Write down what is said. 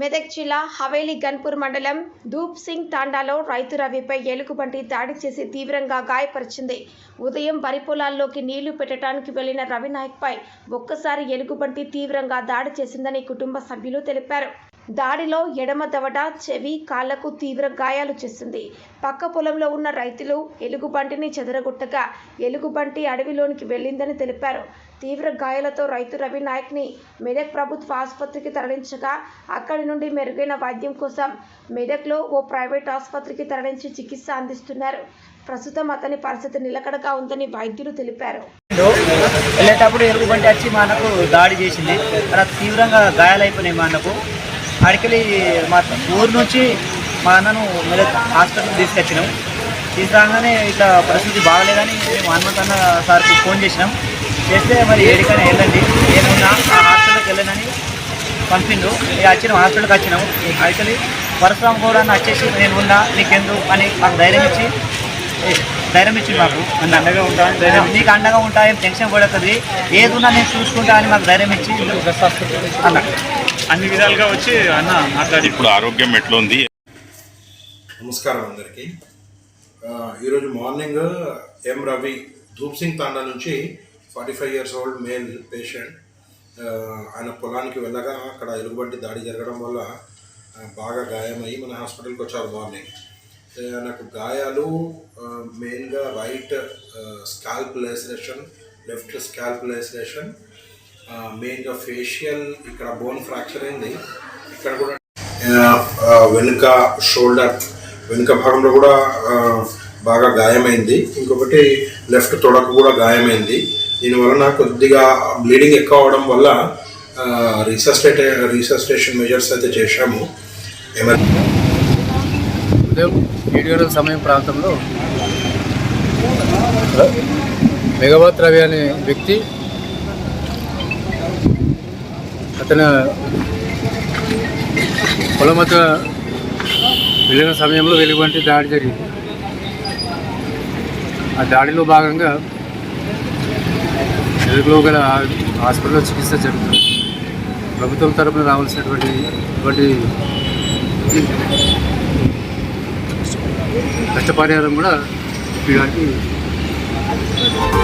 మెదక్ జిల్లా హవేలీ గన్పూర్ మండలం ధూప్ సింగ్ తాండాలో రైతు రవిపై ఎలుగుబంటి దాడి చేసి తీవ్రంగా గాయపరిచింది. ఉదయం వరి పొలాల్లోకి నీళ్ళు పెట్టడానికి వెళ్ళిన రవినాయక్పై ఒక్కసారి ఎలుగుబంటి తీవ్రంగా దాడి చేసిందని కుటుంబ సభ్యులు తెలిపారు. దాడిలో ఎడమ దవడ చెవి కాళ్ళకు తీవ్ర గాయాలు చేసింది. పక్క పొలంలో ఉన్న రైతులు ఎలుగుబంటిని చెదరగొట్టగా ఎలుగుబంటి అడవిలోనికి వెళ్ళిందని తెలిపారు. తీవ్ర గాయాలతో రైతు రవి నాయక్ని మెదక్ ప్రభుత్వ ఆసుపత్రికి తరలించగా అక్కడి నుండి మెరుగైన వైద్యం కోసం మెదక్లో ఓ ప్రైవేట్ ఆసుపత్రికి తరలించి చికిత్స అందిస్తున్నారు. ప్రస్తుతం అతని పరిస్థితి నిలకడగా ఉందని వైద్యులు తెలిపారు. వెళ్ళేటప్పుడు ఎలుగుబంటి వచ్చి మనకు దాడి చేసింది. తీవ్రంగా గాయాలైపోయినాయి మనకు అడికెళ్ళి మా ఊరు నుంచి మా అన్నను మెదక్ హాస్పిటల్ తీసుకొచ్చినాం. తీసుకురాగానే ఇట్లా పరిస్థితి బాగలేదని మేము హనుమంత్ అన్న సార్కి ఫోన్ చేసినాం. చేస్తే మరి ఏడికైనా వెళ్ళండి నేనున్నా ఆ హాస్పిటల్కి వెళ్ళనని పంపిండు ఇక వచ్చినాం హాస్పిటల్కి వచ్చినాం. అడికెళ్ళి పరశురామ్ గౌడ్ అన్న వచ్చేసి నేను ఉన్నా నీకెందు అని మాకు ధైర్యం ఇచ్చి ధైర్యం ఇచ్చి మాకు. అండగా ఉంటా ధైర్యం నీకు అండగా ఉంటా ఏం టెన్షన్ పడుతుంది ఏదున్నా నేను చూసుకుంటా అని మాకు ధైర్యం ఇచ్చి. అన్న. అన్ని విధాలుగా వచ్చి అన్న మాట్లాడి. ఇప్పుడు ఆరోగ్యం ఎట్లుంది? నమస్కారం అందరికీ. ఆ, ఈరోజు మార్నింగ్ ఎం రవి ధూప్ సింగ్ తాండా నుంచి forty five years old male patient ఆయన పొలానికి వెళ్ళగా అక్కడ ఎలుగుబంటి దాడి జరగడం వల్ల బాగా గాయమయ్యి మన హాస్పిటల్కి వచ్చారు మార్నింగ్. ఆయనకు గాయాలు మెయిన్గా right scalp laceration left scalp laceration మెయిన్గా ఫేషియల్ ఇక్కడ బోన్ ఫ్రాక్చర్ అయింది. ఇక్కడ కూడా uh, uh, వెనుక షోల్డర్ వెనుక భాగంలో కూడా uh, బాగా గాయమైంది. ఇంకొకటి లెఫ్ట్ తొడకు కూడా గాయమైంది. దీనివలన కొద్దిగా బ్లీడింగ్ ఎక్కువ అవడం వల్ల రీసస్టేట్ రీసస్టేషన్ మెజర్స్ అయితే చేశాము. ఎమర్ ఉదయం ఏడు గంటల సమయం ప్రాంతంలో మెగాబాత్ రవి అనే వ్యక్తి అతను కులమత వెళ్ళిన సమయంలో వెలుగుబంటి దాడి జరిగింది. ఆ దాడిలో భాగంగా తెలుగులో గల హాస్పిటల్లో చికిత్స జరుగుతుంది. ప్రభుత్వం తరపున రావాల్సినటువంటి ఇటువంటి నష్టపరిహారం కూడా ఇప్పటికి Thank you.